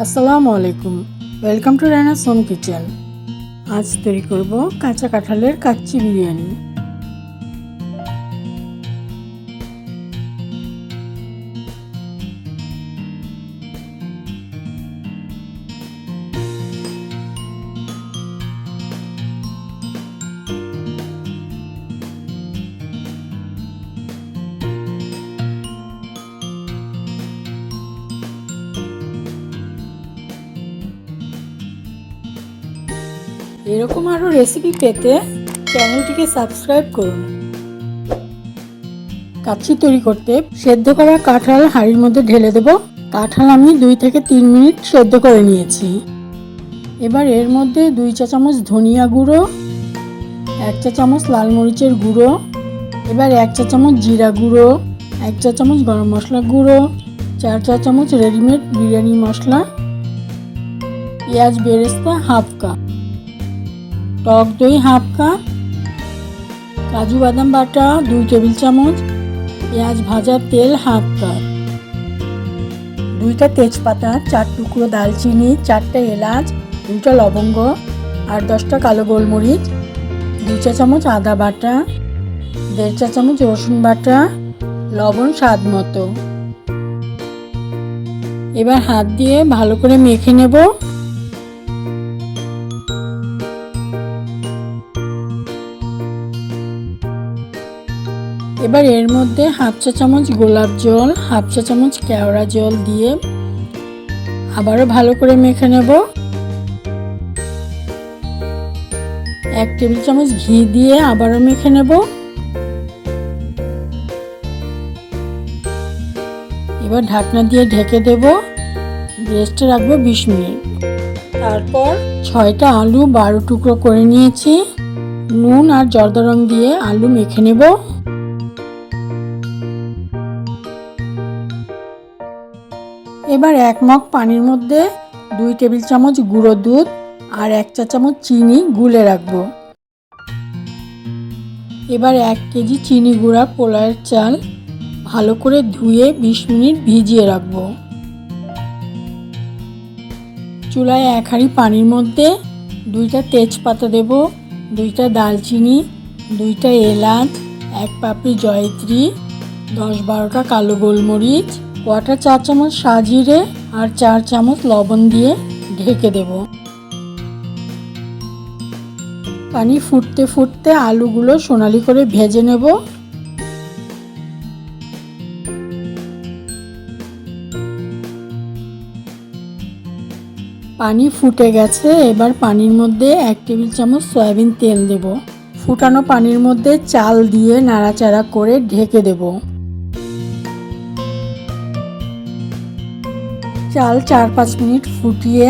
আসসালামু আলাইকুম। Welcome to Rana's Som kitchen আজ তৈরি করব কাঁচা কাঁঠালের কাচ্চি বিরিয়ানি। এরকম আরও রেসিপি পেতে চ্যানেলটিকে সাবস্ক্রাইব করুন। কাচ্চি তৈরি করতে সেদ্ধ করা কাঁঠাল হাঁড়ির মধ্যে ঢেলে দেব। কাঁঠাল আমি দুই থেকে তিন মিনিট সেদ্ধ করে নিয়েছি। এবার এর মধ্যে দুই চা চামচ ধনিয়া গুঁড়ো, এক চা চামচ লাল মরিচের গুঁড়ো, এবার এক চা চামচ জিরা গুঁড়ো, এক চা চামচ গরম মশলা গুঁড়ো, চার চা চামচ রেডিমেড বিরিয়ানি মশলা, পেঁয়াজ বেরেস্তা হাফ কাপ। টক দই হাফ কাপ, কাজু বাদাম বাটা দুই টেবিল চামচ, পেঁয়াজ ভাজার তেল হাফ কাপ। দুইটা তেজপাতা চার টুকরো দালচিনি চারটে এলাচ, দুইটা লবঙ্গ আর দশটা কালো গোলমরিচ, দুই চা চামচ আদা বাটা, দেড় চা চামচ রসুন বাটা, লবণ স্বাদ মতো। এবার হাত দিয়ে ভালো করে মেখে নেব। এবার এর মধ্যে হাফ চা চামচ গোলাপ জল, হাফ চা চামচ কেওড়া জল দিয়ে আবারও ভালো করে মেখে নেব। এক টেবিল চামচ ঘি দিয়ে আবারও মেখে নেব। এবার ঢাকনা দিয়ে ঢেকে দেব। রেস্টে রাখব বিশ মিনিট। তারপর ছয়টা আলু বারো টুকরো করে নিয়েছি। নুন আর জর্দা রং দিয়ে আলু মেখে নেব। এবার এক মগ পানির মধ্যে দুই টেবিল চামচ গুঁড়ো দুধ আর এক চা চামচ চিনি গুলে রাখব। এবার এক কেজি চিনি গুঁড়া পোলার চাল ভালো করে ধুয়ে বিশ মিনিট ভিজিয়ে রাখব। চুলায় এক হাঁড়ি পানির মধ্যে দুইটা তেজপাতা দেব, দুইটা দালচিনি, দুইটা এলাচ, এক পাপড়ি জয়ত্রী, দশ বারোটা কালো গোলমরিচ কটা চা চামচ সাজিরে আর চার চামচ লবণ দিয়ে ঢেকে দেব। পানি ফুটতে ফুটতে আলুগুলো সোনালি করে ভেজে নেব। পানি ফুটে গেছে, এবার পানির মধ্যে এক টেবিল চামচ সয়াবিন তেল দেব। ফুটানো পানির মধ্যে চাল দিয়ে নাড়াচাড়া করে ঢেকে দেবো। চাল চার পাঁচ মিনিট ফুটিয়ে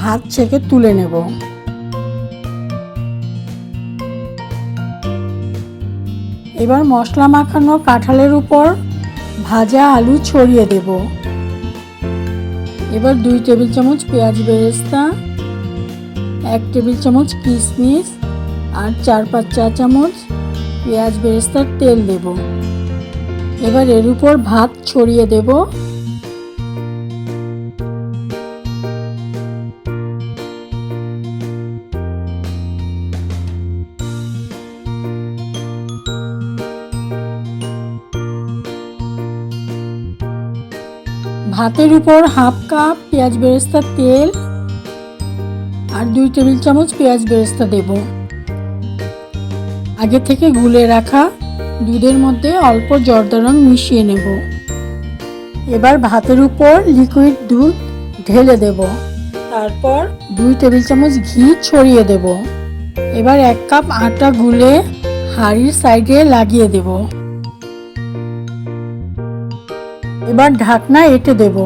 ভাত ছেঁকে তুলে নেব। এবার মশলা মাখানো কাঁঠালের উপর ভাজা আলু ছড়িয়ে দেব। এবার দুই টেবিল চামচ পেঁয়াজ বেরেস্তা, এক টেবিল চামচ কিশমিশ আর চার পাঁচ চা চামচ পেঁয়াজ বেরেস্তার তেল দেব। এবার এর উপর ভাত ছড়িয়ে দেবো। ভাতের উপর হাফ কাপ পেঁয়াজ বেরেস্তার তেল আর দুই টেবিল চামচ পেঁয়াজ বেরেস্তা দেব। আগে থেকে গুলে রাখা দুধের মধ্যে অল্প জর্দা রং মিশিয়ে নেব। এবার ভাতের উপর লিকুইড দুধ ঢেলে দেব। তারপর দুই টেবিল চামচ ঘি ছড়িয়ে দেব। এবার এক কাপ আটা গুলে হাঁড়ির সাইডে লাগিয়ে দেবো। এবার ঢাকনা এঁটে দেব।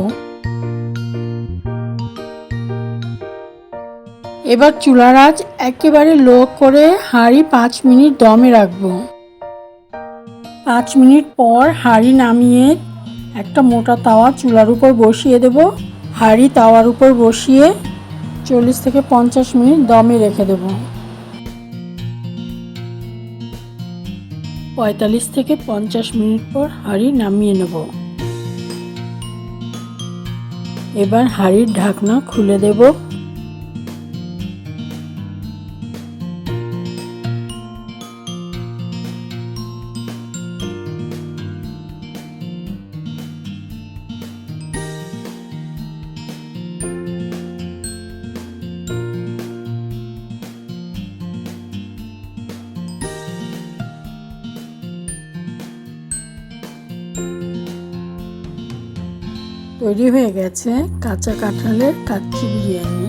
এবার চুলার আঁচ একেবারে লো করে হাঁড়ি পাঁচ মিনিট দমে রাখব। পাঁচ মিনিট পর হাঁড়ি নামিয়ে একটা মোটা তাওয়া চুলার উপর বসিয়ে দেব। হাঁড়ি তাওয়ার উপর বসিয়ে চল্লিশ থেকে পঞ্চাশ মিনিট দমে রেখে দেব। পঁয়তাল্লিশ থেকে পঞ্চাশ মিনিট পর হাঁড়ি নামিয়ে নেব। এবার হাঁড়ির ঢাকনা খুলে দেব। তৈরি হয়ে গেছে কাঁচা কাঁঠালের কাচ্চি বিরিয়ানি।